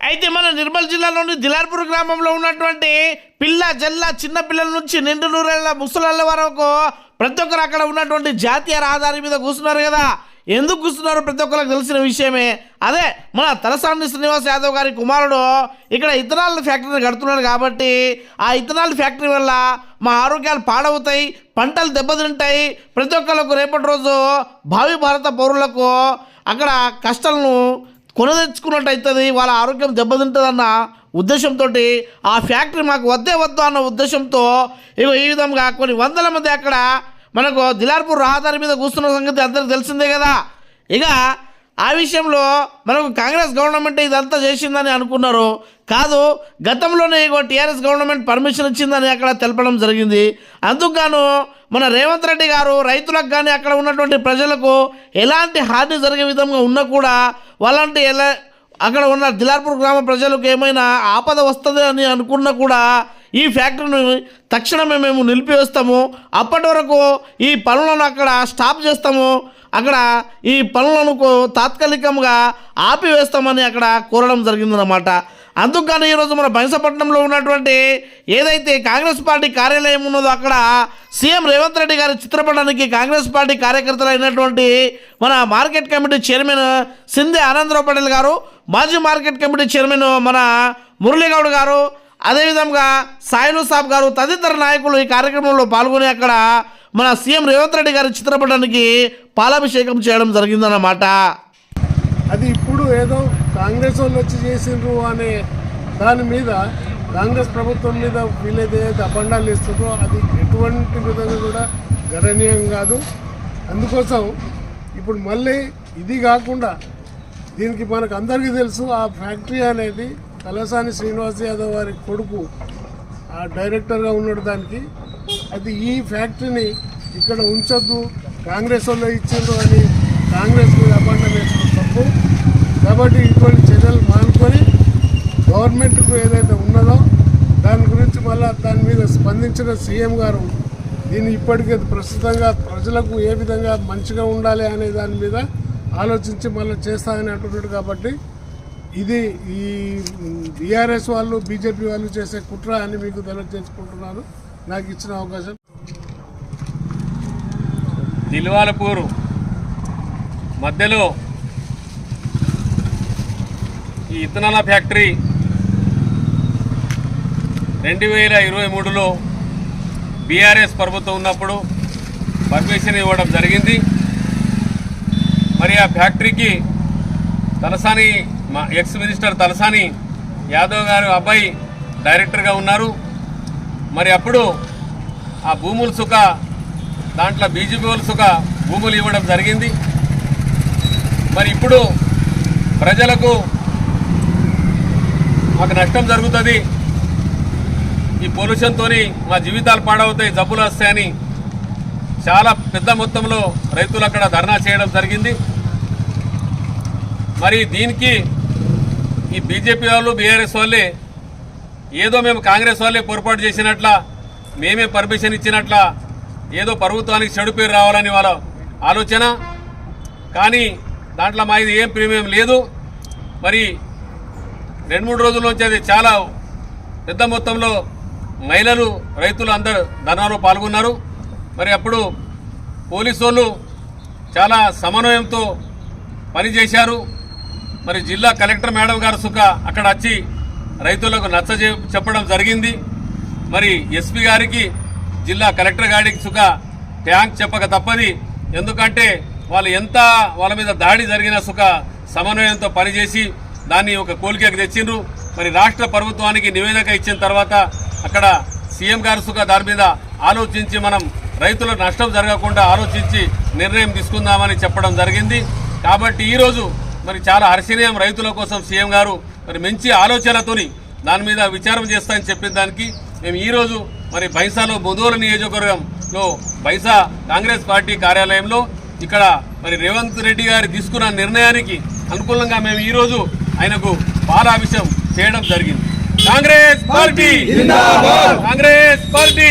అయితే మన నిర్మల్ జిల్లాలోని దిలార్పూర్ గ్రామంలో ఉన్నటువంటి పిల్ల జల్ల చిన్న పిల్లల నుంచి నిండు నూరేళ్ళ ముసలళ్ళ వరకు ప్రతి ఒక్కరు అక్కడ ఉన్నటువంటి జాతీయ రహదారి మీద కూర్చున్నారు కదా. ఎందుకు కూర్చున్నారు? ప్రతి ఒక్కరికి తెలిసిన విషయమే. అదే మన తలసాని శ్రీనివాస్ యాదవ్ గారి కుమారుడు ఇక్కడ ఇథనాల్ ఫ్యాక్టరీని కడుతున్నాడు కాబట్టి ఆ ఇథనాల్ ఫ్యాక్టరీ వల్ల మా ఆరోగ్యాలు పాడవుతాయి పంటలు దెబ్బతింటాయి. ప్రతి ఒక్కరికి రేపటి రోజు భావి భారత పౌరులకు అక్కడ కష్టాలను కొనదెచ్చుకున్నట్టు అవుతుంది వాళ్ళ ఆరోగ్యం దెబ్బతింటుందన్న ఉద్దేశంతో ఆ ఫ్యాక్టరీ మాకు వద్దే వద్దు అన్న ఉద్దేశంతో ఇగో ఈ విధంగా కొన్ని వందల మంది అక్కడ మనకు దిలార్పూర్ రహదారి మీద కూర్చున్న సంగతి అందరికి తెలిసిందే కదా. ఇక ఆ విషయంలో మనకు కాంగ్రెస్ గవర్నమెంట్ ఇదంతా చేసిందని అనుకున్నారు. కాదు గతంలోనే టీఆర్ఎస్ గవర్నమెంట్ పర్మిషన్ ఇచ్చిందని అక్కడ తెలపడం జరిగింది. అందుకు మన రేవంత్ రెడ్డి గారు రైతులకు కానీ అక్కడ ఉన్నటువంటి ప్రజలకు ఎలాంటి హాని జరిగే విధంగా ఉన్నా కూడా వాళ్ళంటి ఎలా అక్కడ ఉన్న దిలార్పూర్ గ్రామ ప్రజలకు ఏమైనా ఆపద వస్తుంది అని అనుకున్నా కూడా ఈ ఫ్యాక్టరీని తక్షణమే మేము నిలిపివేస్తాము. అప్పటి వరకు ఈ పనులను అక్కడ స్టాప్ చేస్తాము. అక్కడ ఈ పనులను తాత్కాలికంగా ఆపివేస్తామని అక్కడ కోరడం జరిగిందన్నమాట. అందుకని ఈరోజు మన బైంసపట్నంలో ఉన్నటువంటి ఏదైతే కాంగ్రెస్ పార్టీ కార్యాలయం ఉన్నదో అక్కడ సీఎం రేవంత్ రెడ్డి గారి చిత్రపటానికి కాంగ్రెస్ పార్టీ కార్యకర్తలు అయినటువంటి మన market committee chairman Shinde Anandarao Patel గారు మాజీ మార్కెట్ కమిటీ చైర్మన్ మన మురళీగౌడ్ గారు అదేవిధంగా సాయిలు సాబ్ గారు తదితర నాయకులు ఈ కార్యక్రమంలో పాల్గొని అక్కడ మన సీఎం రేవంత్ రెడ్డి గారి చిత్రపటానికి పాలాభిషేకం చేయడం జరిగిందన్నమాట. అది ఇప్పుడు ఏదో కాంగ్రెస్ వాళ్ళు వచ్చి చేసిండ్రు అనే దాని మీద కాంగ్రెస్ ప్రభుత్వం మీద వీళ్ళేదైతే అపండాలు ఇస్తుందో అది ఎటువంటి విధంగా కూడా గణనీయం కాదు. అందుకోసం ఇప్పుడు మళ్ళీ ఇది కాకుండా దీనికి మనకు అందరికీ తెలుసు ఆ ఫ్యాక్టరీ అనేది తలసాని శ్రీనివాస్ యాదవ్ వారి కొడుకు ఆ డైరెక్టర్గా ఉన్నాడు దానికి. అది ఈ ఫ్యాక్టరీని ఇక్కడ ఉంచొద్దు. కాంగ్రెస్ వాళ్ళు ఇచ్చిండ్రు అని కాంగ్రెస్ మీద అబండం వేసిన తప్పు. కాబట్టి ఇటువంటి చర్యలు మానుకొని గవర్నమెంట్కు ఏదైతే ఉన్నదో దాని గురించి మళ్ళా దాని మీద స్పందించిన సీఎం గారు దీన్ని ఇప్పటికే ప్రస్తుతంగా ప్రజలకు ఏ విధంగా మంచిగా ఉండాలి అనే దాని మీద ఆలోచించి మళ్ళీ చేస్తామని అంటున్నాడు కాబట్టి ఇది ఈ బీఆర్ఎస్ వాళ్ళు బీజేపీ వాళ్ళు చేసే కుట్ర అని మీకు తెలియజేసుకుంటున్నాను. నాకు ఇచ్చిన అవకాశం. దిల్వాలపూర్ మధ్యలో ఈ ఇథనాల ఫ్యాక్టరీ రెండు వేల ఇరవై మూడులో బీఆర్ఎస్ ప్రభుత్వం ఉన్నప్పుడు పర్మిషన్ ఇవ్వడం జరిగింది. మరి ఆ ఫ్యాక్టరీకి తలసాని మా ఎక్స్ మినిస్టర్ తలసాని యాదవ్ గారు అబ్బాయి డైరెక్టర్గా ఉన్నారు. మరి అప్పుడు ఆ భూములు సుఖ దాంట్లో బీజేపీ సుఖ భూములు ఇవ్వడం జరిగింది. మరి ఇప్పుడు ప్రజలకు మాకు నష్టం జరుగుతుంది. ఈ పొల్యూషన్తో మా జీవితాలు పాడవుతాయి జబ్బులు వస్తాయని చాలా పెద్ద మొత్తంలో రైతులు అక్కడ ధర్నా చేయడం జరిగింది. మరి దీనికి ఈ బీజేపీ వాళ్ళు బీఆర్ఎస్ వాళ్ళే ఏదో మేము కాంగ్రెస్ వాళ్ళే పొరపాటు చేసినట్ల మేమే పర్మిషన్ ఇచ్చినట్ల ఏదో ప్రభుత్వానికి చెడు పేరు రావాలని వాళ్ళ ఆలోచన. కానీ దాంట్లో మా ఇది ఏం ప్రీమియం లేదు. మరి రెండు మూడు రోజుల నుంచి అది చాలా పెద్ద మొత్తంలో మహిళలు రైతులు అందరు ధర్నాలో పాల్గొన్నారు. మరి అప్పుడు పోలీసు వాళ్ళు చాలా సమన్వయంతో పనిచేశారు. మరి జిల్లా కలెక్టర్ మేడం గారు సుఖ అక్కడ వచ్చి రైతులకు నచ్చ చెప్పడం జరిగింది. మరి ఎస్పీ గారికి జిల్లా కలెక్టర్ గారికి సుఖ ట్యాంక్ చెప్పక తప్పది. ఎందుకంటే వాళ్ళు ఎంత వాళ్ళ మీద దాడి జరిగిన సుఖ సమన్వయంతో పనిచేసి దాన్ని ఒక కోలికకు తెచ్చిండ్రు. మరి రాష్ట్ర ప్రభుత్వానికి నివేదిక ఇచ్చిన తర్వాత అక్కడ సీఎం గారు సుఖ దాని మీద ఆలోచించి మనం రైతుల నష్టం జరగకుండా ఆలోచించి నిర్ణయం తీసుకుందామని చెప్పడం జరిగింది. కాబట్టి ఈరోజు మరి చాలా హర్షణీయం రైతుల కోసం సీఎం గారు మరి మంచి ఆలోచనతోని దాని మీద విచారం చేస్తామని చెప్పిన దానికి మేము ఈరోజు మరి బైసాలో బొదోలు నియోజకవర్గంలో బైసా కాంగ్రెస్ పార్టీ కార్యాలయంలో ఇక్కడ మరి రేవంత్ రెడ్డి గారు తీసుకున్న నిర్ణయానికి అనుకూలంగా మేము ఈరోజు ఆయనకు పాలాభిషేకం చేయడం జరిగింది. కాంగ్రెస్ పార్టీ! కాంగ్రెస్ పార్టీ!